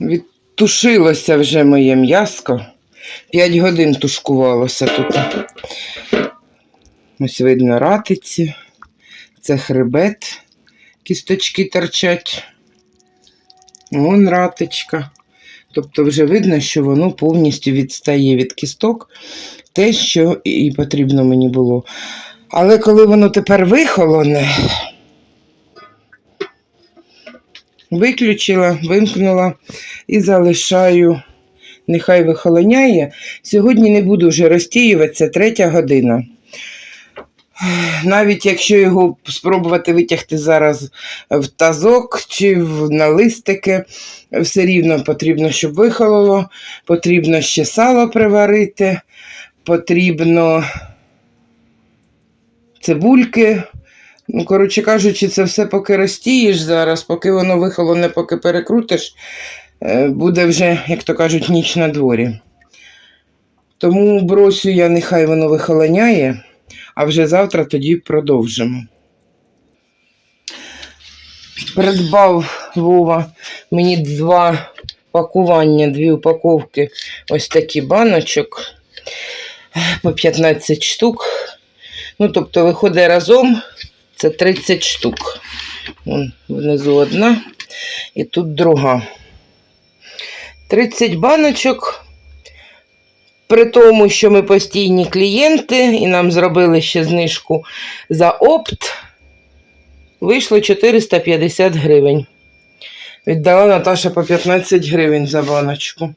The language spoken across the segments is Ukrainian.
Відтушилося вже моє м'яско. П'ять годин тушкувалося тут. Ось видно ратиці. Це хребет. Кісточки торчать. Вон ратичка. Тобто вже видно, що воно повністю відстає від кісток. Те, що і потрібно мені було. Але коли воно тепер вихолоне, виключила, вимкнула і залишаю. Нехай вихолоняє. Сьогодні не буду вже розтіюватися, третя година. Навіть якщо його спробувати витягти зараз в тазок чи в на листики, все рівно потрібно, щоб вихололо, потрібно ще сало приварити, потрібно цибульки. Ну, коротше кажучи, це все поки розтієш зараз, поки воно вихолоне, поки перекрутиш, е, буде вже, як то кажуть, ніч на дворі. Тому бросю я, нехай воно вихолоняє, а вже завтра тоді продовжимо. Придбав Вова мені два пакування, дві упаковки ось такі баночок по 15 штук. Ну, тобто, виходить разом це 30 штук. Вон внизу одна і тут друга. 30 баночок. При тому, що ми постійні клієнти, і нам зробили ще знижку за опт, вийшло 450 гривень. Віддала Наташа по 15 гривень за баночку.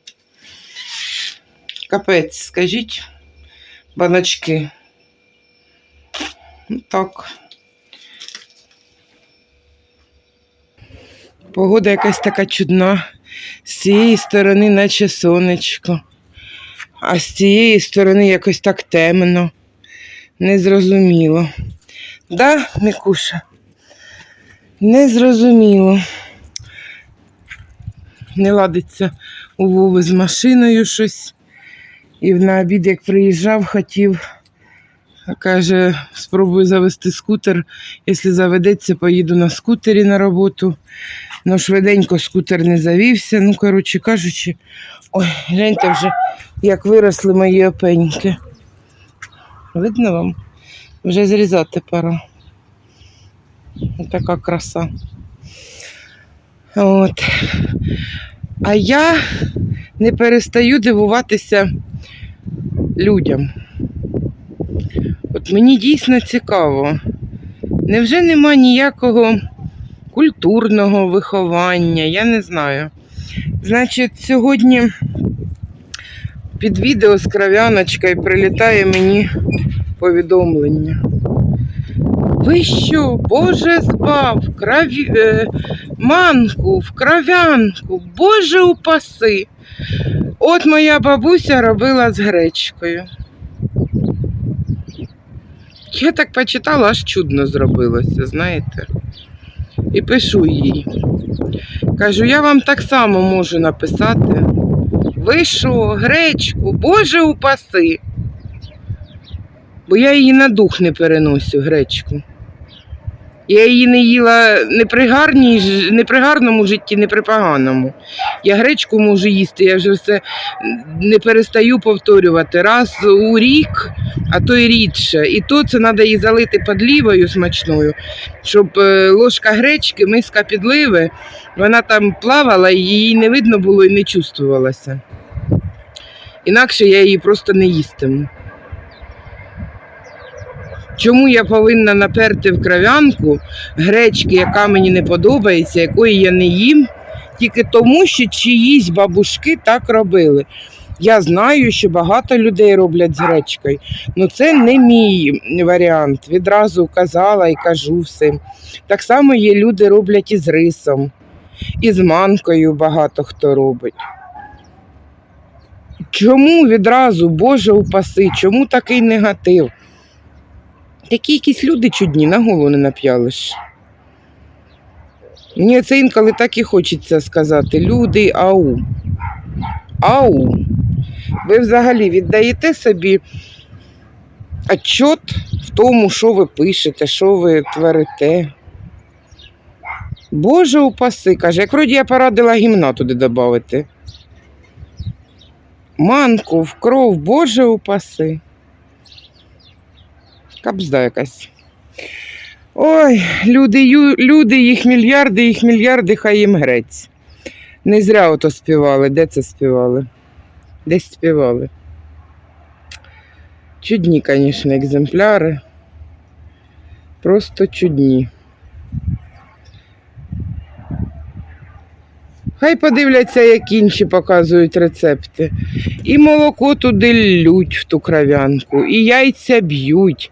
Капець, скажіть, баночки. Ну, Так. Погода якась така чудна. З цієї сторони, наче сонечко, а з цієї сторони якось так темно. Незрозуміло. Да, Мікуша? Незрозуміло. Не ладиться у Вови з машиною щось. І на обід, як приїжджав, хотів, каже, спробую завести скутер. Якщо заведеться, поїду на скутері на роботу. Ну, швиденько скутер не завівся. Ну, коротше кажучи, ой, гляньте вже, як виросли мої опеньки. Видно вам? Вже зрізати пора. Така краса. От. А я не перестаю дивуватися людям. От мені дійсно цікаво. Невже нема ніякого культурного виховання, я не знаю. Значить, сьогодні під відео з кров'яночкою прилітає мені повідомлення. Ви що, Боже збав, крові... е, манку, в кров'янку, Боже упаси. От моя бабуся робила з гречкою. Я так почитала, аж чудно зробилося, знаєте. І пишу їй. Кажу, я вам так само можу написати. Ви що, гречку, Боже упаси. Бо я її на дух не переносю, гречку. Я її не їла не при, гарній, не при гарному житті, не при поганому. Я гречку можу їсти, я вже все не перестаю повторювати. Раз у рік, а то й рідше. І то це треба її залити подлівою смачною, щоб е, ложка гречки, миска підливи, вона там плавала, і її не видно було і не чувствувалася. Інакше я її просто не їстиму. Чому я повинна наперти в кров'янку гречки, яка мені не подобається, якої я не їм, тільки тому, що чиїсь бабушки так робили. Я знаю, що багато людей роблять з гречкою, але це не мій варіант. Відразу казала і кажу всім. Так само є люди роблять і з рисом, і з манкою багато хто робить. Чому відразу, Боже упаси, чому такий негатив? Такі якісь люди чудні, на голову не нап'ялиш. Мені це інколи так і хочеться сказати. Люди, ау. Ау. Ви взагалі віддаєте собі отчет в тому, що ви пишете, що ви творите. Боже упаси, каже, як вроді я порадила гімна туди додати. Манку в кров, Боже упаси. Кабзда якась. Ой, люди, люди, їх мільярди, їх мільярди, хай їм грець. Не зря ото співали. Де це співали? Десь співали. Чудні, звісно, екземпляри. Просто чудні. Хай подивляться, як інші показують рецепти. І молоко туди лють в ту кров'янку, і яйця б'ють,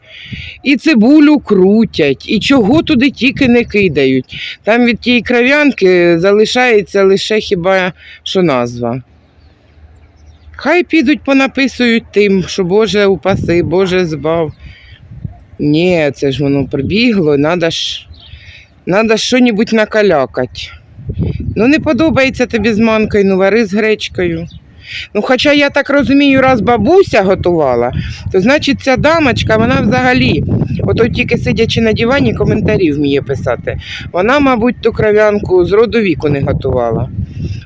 і цибулю крутять, і чого туди тільки не кидають. Там від тієї кров'янки залишається лише хіба що назва. Хай підуть понаписують тим, що Боже упаси, Боже збав. Ні, це ж воно прибігло, треба ж, надо ж що-небудь накалякать. Ну, не подобається тобі з манкою, ну вари з гречкою. Ну, хоча я так розумію, раз бабуся готувала, то значить ця дамочка, вона взагалі, ото тільки сидячи на дивані, коментарі вміє писати. Вона, мабуть, ту кров'янку з роду віку не готувала.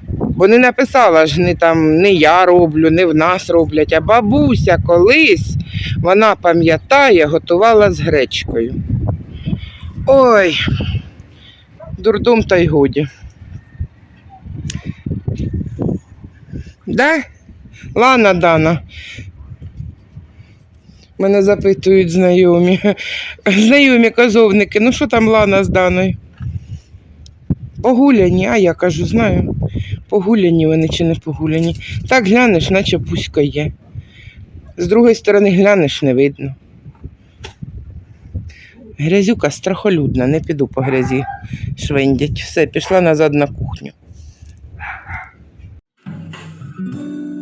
Бо не написала ж не там не я роблю, не в нас роблять, а бабуся колись, вона пам'ятає, готувала з гречкою. Ой, дурдом та й годі. Да? Лана Дана. Мене запитують знайомі. Знайомі казовники, ну що там Лана з Даною? Погуляні, а я кажу, знаю. Погуляні вони чи не погуляні. Так глянеш, наче пуська є. З другої сторони глянеш, не видно. Грязюка страхолюдна, не піду по грязі швендять. Все, пішла назад на кухню. Thank you.